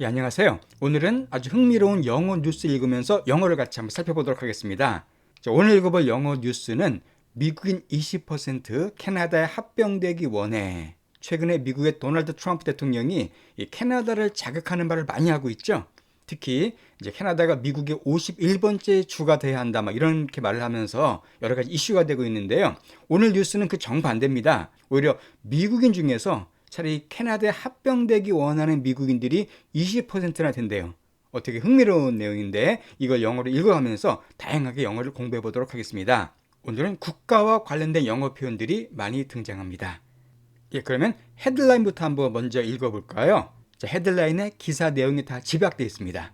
예, 안녕하세요. 오늘은 아주 흥미로운 영어 뉴스 읽으면서 영어를 같이 한번 살펴보도록 하겠습니다. 자, 오늘 읽어볼 영어 뉴스는 미국인 20% 캐나다에 합병되기 원해. 최근에 미국의 도널드 트럼프 대통령이 이 캐나다를 자극하는 말을 많이 하고 있죠. 특히 이제 캐나다가 미국의 51번째 주가 돼야 한다 막 이렇게 말을 하면서 여러 가지 이슈가 되고 있는데요. 오늘 뉴스는 그 정반대입니다. 오히려 미국인 중에서 차라리 캐나다에 합병되기 원하는 미국인들이 20%나 된대요. 어떻게 흥미로운 내용인데 이걸 영어로 읽어가면서 다양하게 영어를 공부해 보도록 하겠습니다. 오늘은 국가와 관련된 영어 표현들이 많이 등장합니다. 예, 그러면 헤드라인부터 한번 먼저 읽어볼까요? 자, 헤드라인에 기사 내용이 다 집약되어 있습니다.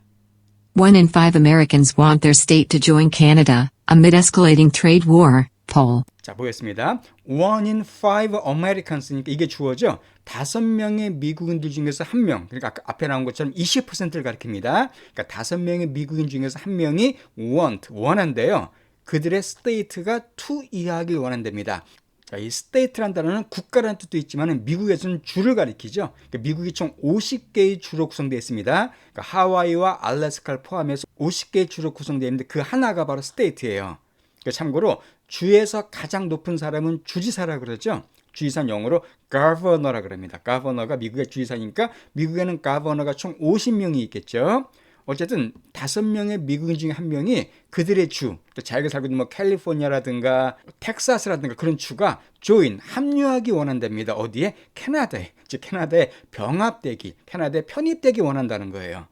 One in five Americans want their state to join Canada amid escalating trade war, poll. 자, 보겠습니다. One in five Americans니까 이게 주어죠. 다섯 명의 미국인들 중에서 한 명, 그러니까 앞에 나온 것처럼 20%를 가리킵니다. 그러니까 다섯 명의 미국인 중에서 한 명이 want, 원한데요. 그들의 state가 to 이하길 원한답니다. 자, 이 state란 단어는 국가라는 뜻도 있지만 미국에서는 주를 가리키죠. 그러니까 미국이 총 50개의 주로 구성되어 있습니다. 그러니까 하와이와 알래스카를 포함해서 50개의 주로 구성되어 있는데 그 하나가 바로 state예요. 그러니까 참고로 주에서 가장 높은 사람은 주지사라 그러죠. 주지사는 영어로 governor라 그럽니다. governor가 미국의 주지사니까 미국에는 governor가 총 50명이 있겠죠. 어쨌든 다섯 명의 미국인 중에 한 명이 그들의 주, 또 자기가 살고 있는 뭐 캘리포니아라든가 텍사스라든가 그런 주가 조인 합류하기 원한답니다. 어디에? 캐나다에, 즉 캐나다에 병합되기, 캐나다에 편입되기 원한다는 거예요.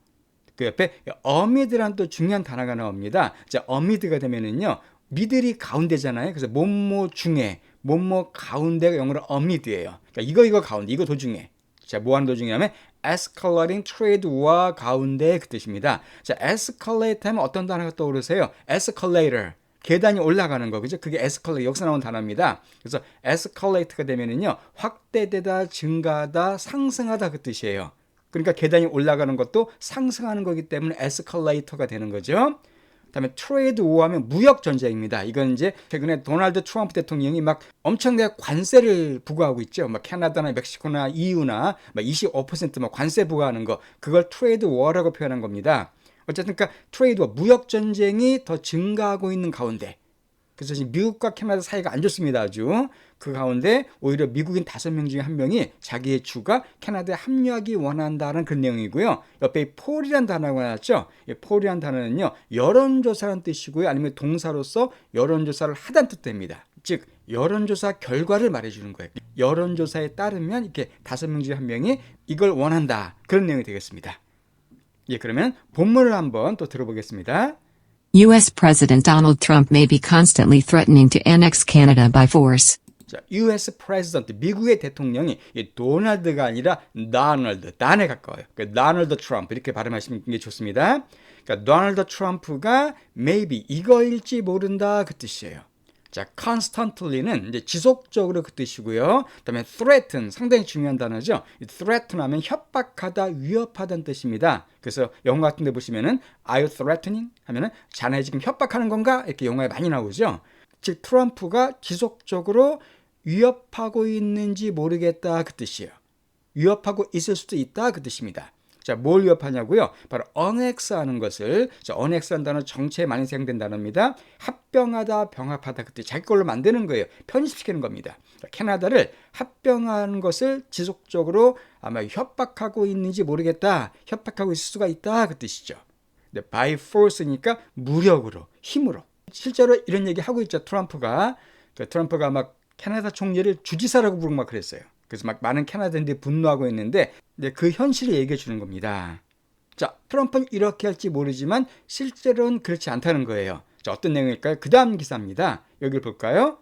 그 옆에 어미드란 또 중요한 단어가 나옵니다. 자, 어미드가 되면은요, 미들이 가운데잖아요. 그래서 뭐뭐 중에, 뭐뭐 가운데가 영어로 어미드예요. 그러니까 이거 이거 가운데, 이거 도중에. 자, 뭐 하는 도중이냐면 escalating trade war 가운데 그 뜻입니다. 자, escalate 하면 어떤 단어가 떠오르세요? escalator. 계단이 올라가는 거, 그죠? 그게 escalate, 여기서 나온 단어입니다. 그래서 escalate가 되면은요, 확대되다, 증가하다, 상승하다 그 뜻이에요. 그러니까 계단이 올라가는 것도 상승하는 거기 때문에 에스컬레이터가 되는 거죠. 그다음에 트레이드 워 하면 무역 전쟁입니다. 이건 이제 최근에 도널드 트럼프 대통령이 막 엄청나게 관세를 부과하고 있죠. 막 캐나다나 멕시코나 EU나 막 25%막 관세 부과하는 거 그걸 트레이드 워라고 표현한 겁니다. 어쨌든 그러니까 트레이드 워 무역 전쟁이 더 증가하고 있는 가운데 그래서 지금 미국과 캐나다 사이가 안 좋습니다. 아주 그 가운데 오히려 미국인 다섯 명 중에 한 명이 자기의 주가 캐나다에 합류하기 원한다는 그런 내용이고요. 옆에 폴이란 단어가 나왔죠. 이 폴이란 단어는요 여론조사란 뜻이고요. 아니면 동사로서 여론조사를 하다는 뜻입니다. 즉 여론조사 결과를 말해주는 거예요. 여론조사에 따르면 이렇게 다섯 명 중에 한 명이 이걸 원한다 그런 내용이 되겠습니다. 예, 그러면 본문을 한번 또 들어보겠습니다. U.S. President Donald Trump may be constantly threatening to annex Canada by force. 자, US 프레지던트 미국의 대통령이 이 도널드가 아니라 다널드, 단에 가까워요. 그 다널드 트럼프 이렇게 발음하시는 게 좋습니다. 그러니까 도널드 트럼프가 maybe 이거일지 모른다 그 뜻이에요. 자, constantly는 이제 지속적으로 그 뜻이고요. 그다음에 threaten 상당히 중요한 단어죠. threaten 하면 협박하다, 위협하다는 뜻입니다. 그래서 영화 같은 데 보시면은 are you threatening 하면은 자네 지금 협박하는 건가? 이렇게 영화에 많이 나오죠. 즉 트럼프가 지속적으로 위협하고 있는지 모르겠다 그 뜻이에요. 위협하고 있을 수도 있다 그 뜻입니다. 자, 뭘 위협하냐고요? 바로 언엑스 하는 것을, 자, 언엑스 한 단어 정체에 많이 사용된 단어입니다. 합병하다, 병합하다, 그때 자기 걸로 만드는 거예요. 편입시키는 겁니다. 자, 캐나다를 합병하는 것을 지속적으로 아마 협박하고 있는지 모르겠다. 협박하고 있을 수가 있다. 그 뜻이죠. 네, by force니까 무력으로, 힘으로. 실제로 이런 얘기 하고 있죠. 트럼프가. 그 트럼프가 막 캐나다 총리를 주지사라고 부르고 막 그랬어요. 그래서 막 많은 캐나다인들이 분노하고 있는데 그 현실을 얘기해 주는 겁니다. 자, 트럼프는 이렇게 할지 모르지만 실제로는 그렇지 않다는 거예요. 자, 어떤 내용일까요? 그 다음 기사입니다. 여기를 볼까요?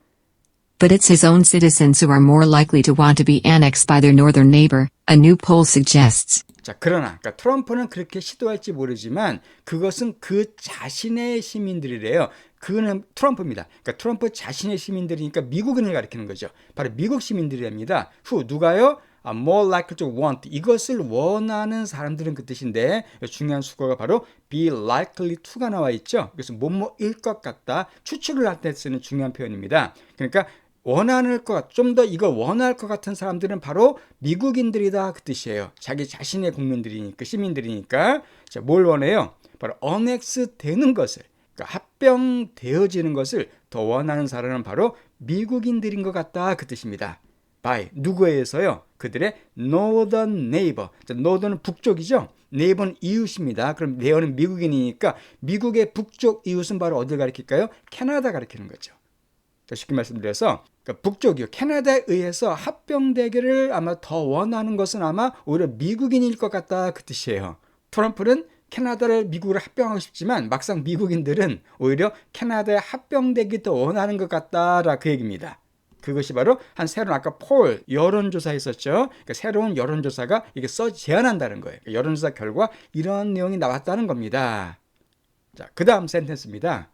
But it's his own citizens who are more likely to want to be annexed by their northern neighbor, a new poll suggests. 자, 그러나 그러니까 트럼프는 그렇게 시도할지 모르지만 그것은 그 자신의 시민들이래요. 그는 트럼프입니다. 그러니까 트럼프 자신의 시민들이니까 미국인을 가리키는 거죠. 바로 미국 시민들이랍니다. 후 누가요? 아, more likely to want 이것을 원하는 사람들은 그 뜻인데 중요한 수거가 바로 be likely to가 나와 있죠. 그래서 뭐뭐일 것 같다 추측을 할 때 쓰는 중요한 표현입니다. 그러니까 원하는 것, 좀 더 이걸 원할 것 같은 사람들은 바로 미국인들이다 그 뜻이에요. 자기 자신의 국민들이니까 시민들이니까 자, 뭘 원해요? 바로 언엑스 되는 것을 그러니까 합병되어지는 것을 더 원하는 사람은 바로 미국인들인 것 같다 그 뜻입니다. by 누구에 의해서요? 그들의 northern neighbor. 자, northern은 북쪽이죠. neighbor는 이웃입니다. 그럼 네어는 미국인이니까 미국의 북쪽 이웃은 바로 어딜 가리킬까요? 캐나다 가리키는 거죠. 자, 쉽게 말씀드려서 그러니까 북쪽이요. 캐나다에 의해서 합병되기를 아마 더 원하는 것은 아마 오히려 미국인일 것 같다 그 뜻이에요. 트럼프는 캐나다를 미국으로 합병하고 싶지만 막상 미국인들은 오히려 캐나다에 합병되기 더 원하는 것 같다라 그 얘기입니다. 그것이 바로 한 새로운 아까 폴 여론조사 있었죠. 그러니까 새로운 여론조사가 이게 써 제안한다는 거예요. 그러니까 여론조사 결과 이런 내용이 나왔다는 겁니다. 자, 그 다음 센텐스입니다.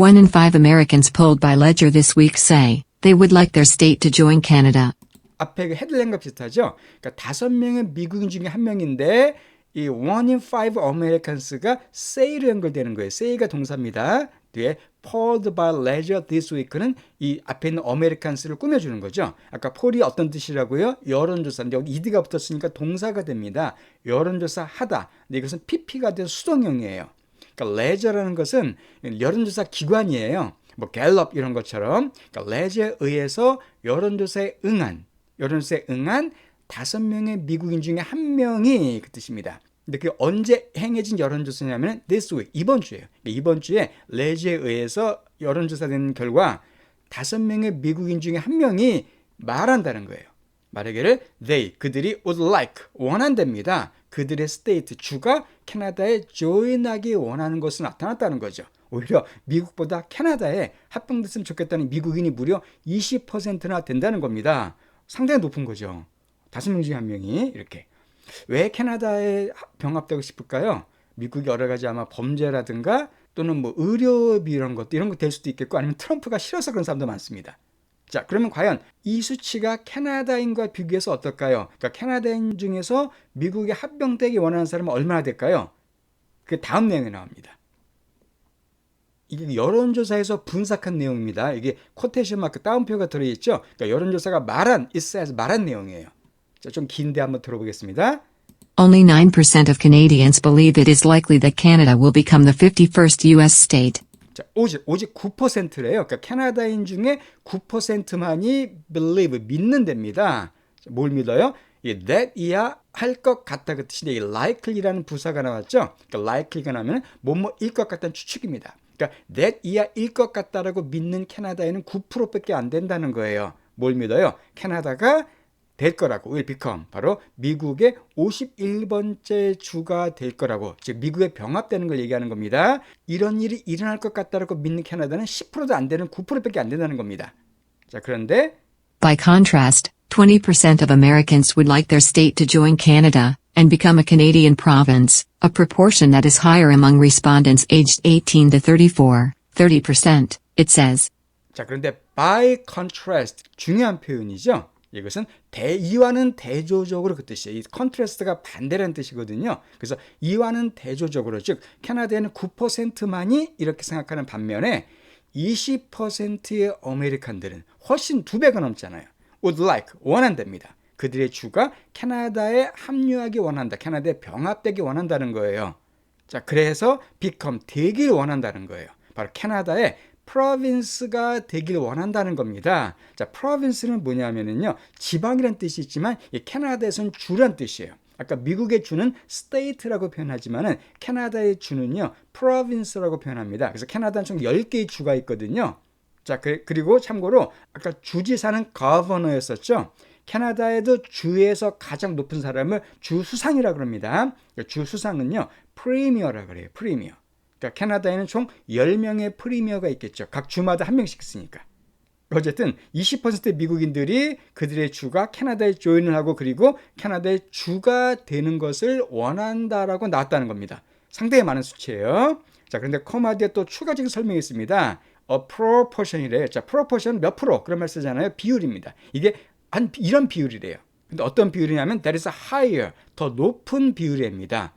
One in five Americans polled by Ledger this week say they would like their state to join Canada. 앞에 그 헤드라인과 비슷하죠. 그러니까 다섯 명의 미국인 중에 한 명인데 이 one in five Americans가 say로 연결되는 거예요. say가 동사입니다. 뒤에 polled by leisure this week는 이 앞에 있는 Americans를 꾸며주는 거죠. 아까 폴이 어떤 뜻이라고요? 여론조사인데 여기 ed가 붙었으니까 동사가 됩니다. 여론조사 하다. 근데 이것은 pp가 돼서 수동형이에요. 그러니까 leisure라는 것은 여론조사 기관이에요. 뭐 갤럽 이런 것처럼 그러니까 leisure에 의해서 여론조사에 응한 여론조사에 응한 다섯 명의 미국인 중에 한 명이 그 뜻입니다. 근데 그게 언제 행해진 여론조사냐면 this week 이번 주에요. 그러니까 이번 주에 레지에 의해서 여론조사된 결과 다섯 명의 미국인 중에 한 명이 말한다는 거예요. 말하기를 they 그들이 would like 원한답니다. 그들의 state 주가 캐나다에 조인하기 원하는 것으로 나타났다는 거죠. 오히려 미국보다 캐나다에 합병됐으면 좋겠다는 미국인이 무려 20%나 된다는 겁니다. 상당히 높은 거죠. 다섯 명 중에 한 명이 이렇게. 왜 캐나다에 병합되고 싶을까요? 미국이 여러 가지 아마 범죄라든가 또는 뭐 의료비 이런 것도 이런 거 될 수도 있겠고 아니면 트럼프가 싫어서 그런 사람도 많습니다. 자, 그러면 과연 이 수치가 캐나다인과 비교해서 어떨까요? 그러니까 캐나다인 중에서 미국에 합병되기 원하는 사람은 얼마나 될까요? 그 다음 내용에 나옵니다. 이게 여론조사에서 분석한 내용입니다. 이게 코테이션 마크 따옴표가 들어있죠? 그러니까 여론조사가 말한, says 말한 내용이에요. 자, 좀 긴데 한번 들어보겠습니다. Only 9% of Canadians believe it is likely that Canada will become the 51st U.S. state. 자, 오직, 오직 9%래요. 그러니까 캐나다인 중에 9%만이 believe, 믿는답니다. 자, 뭘 믿어요? 이 that이야 할 것 같다 그 뜻인데 이 likely라는 부사가 나왔죠. 그러니까 likely가 나면 뭐뭐일 것 같다는 추측입니다. 그러니까 that이야 일 것 같다라고 믿는 캐나다에는 9%밖에 안 된다는 거예요. 뭘 믿어요? 캐나다가 될 거라고 will become 바로 미국의 51번째 주가 될 거라고 즉 미국에 병합되는 걸 얘기하는 겁니다. 이런 일이 일어날 것 같다라고 믿는 캐나다는 10%도 안 되는 9%밖에 안 된다는 겁니다. 자 그런데 By contrast, 20% of Americans would like their state to join Canada and become a Canadian province, a proportion that is higher among respondents aged 18 to 34, 30%, it says. 자 그런데 by contrast 중요한 표현이죠. 이것은 대 이와는 대조적으로 그 뜻이에요. 이 컨트라스트가 반대라는 뜻이거든요. 그래서 이와는 대조적으로 즉 캐나다에는 9%만이 이렇게 생각하는 반면에 20%의 아메리칸들은 훨씬 두 배가 넘잖아요. would like 원한답니다. 그들의 주가 캐나다에 합류하기 원한다. 캐나다에 병합되기 원한다는 거예요. 자, 그래서 become 되길 원한다는 거예요. 바로 캐나다의 province가 되길 원한다는 겁니다. 자, province는 뭐냐면은요, 지방이란 뜻이 있지만 이 캐나다에서는 주란 뜻이에요. 아까 미국의 주는 state라고 표현하지만은 캐나다의 주는요, province라고 표현합니다. 그래서 캐나다는 총 10개의 주가 있거든요. 자, 그, 그리고 참고로 아까 주지사는 governor였었죠. 캐나다에도 주에서 가장 높은 사람을 주수상이라고 합니다. 주수상은요, 프리미어라고 그래요. 프리미어. 그러니까 캐나다에는 총 10명의 프리미어가 있겠죠. 각 주마다 한 명씩 있으니까. 어쨌든 20%의 미국인들이 그들의 주가 캐나다에 조인을 하고 그리고 캐나다의 주가 되는 것을 원한다라고 나왔다는 겁니다. 상당히 많은 수치예요. 자, 그런데 코마 뒤에 또 추가적인 설명이 있습니다. a proportion이래요. 자, proportion 몇 프로? 그런 말 쓰잖아요. 비율입니다. 이게 한 이런 비율이래요. 근데 어떤 비율이냐면 that is higher. 더 높은 비율입니다.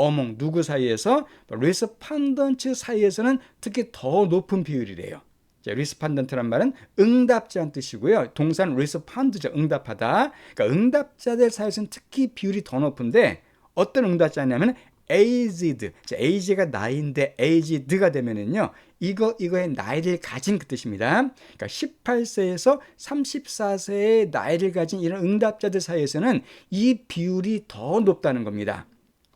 어몽 누구 사이에서 리스판던츠 사이에서는 특히 더 높은 비율이래요. 자, 리스판던트란 말은 응답자는 뜻이고요. 동사는 리스판드죠. 응답하다. 그러니까 응답자들 사이에서는 특히 비율이 더 높은데 어떤 응답자냐면 aged. 자, age가 나이인데 aged가 되면은요. 이거 이거의 나이를 가진 그 뜻입니다. 그러니까 18세에서 34세의 나이를 가진 이런 응답자들 사이에서는 이 비율이 더 높다는 겁니다.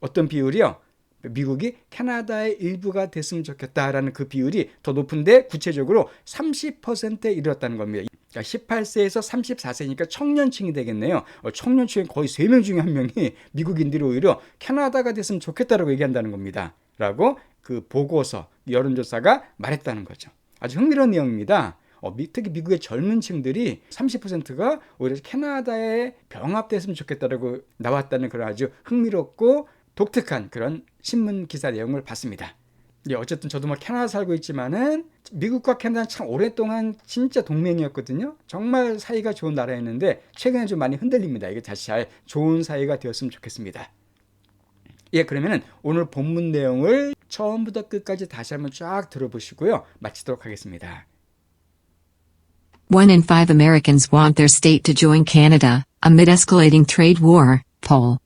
어떤 비율이요? 미국이 캐나다의 일부가 됐으면 좋겠다라는 그 비율이 더 높은데 구체적으로 30%에 이르렀다는 겁니다. 그러니까 18세에서 34세니까 청년층이 되겠네요. 어, 청년층의 거의 3명 중에 한 명이 미국인들이 오히려 캐나다가 됐으면 좋겠다라고 얘기한다는 겁니다. 라고 그 보고서 여론조사가 말했다는 거죠. 아주 흥미로운 내용입니다. 어, 미- 특히 미국의 젊은 층들이 30%가 오히려 캐나다에 병합됐으면 좋겠다라고 나왔다는 그런 아주 흥미롭고 독특한 그런 신문 기사 내용을 봤습니다. 예, 어쨌든 저도 뭐 캐나다 살고 있지만은 미국과 캐나다는 참 오랫동안 진짜 동맹이었거든요. 정말 사이가 좋은 나라였는데 최근에 좀 많이 흔들립니다. 이게 다시 잘 좋은 사이가 되었으면 좋겠습니다. 예, 그러면은 오늘 본문 내용을 처음부터 끝까지 다시 한번 쫙 들어보시고요. 마치도록 하겠습니다. One in five Americans want their state to join Canada, amid escalating trade war, poll.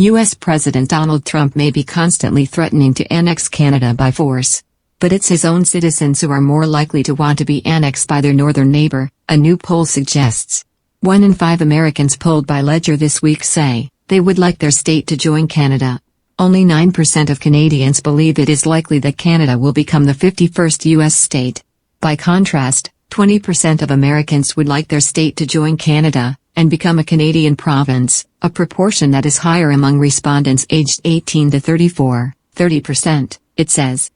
U.S. President Donald Trump may be constantly threatening to annex Canada by force. But it's his own citizens who are more likely to want to be annexed by their northern neighbor, a new poll suggests. One in five Americans polled by Ledger this week say they would like their state to join Canada. Only 9% of Canadians believe it is likely that Canada will become the 51st U.S. state. By contrast, 20% of Americans would like their state to join Canada and become a Canadian province, a proportion that is higher among respondents aged 18 to 34, 30%, it says.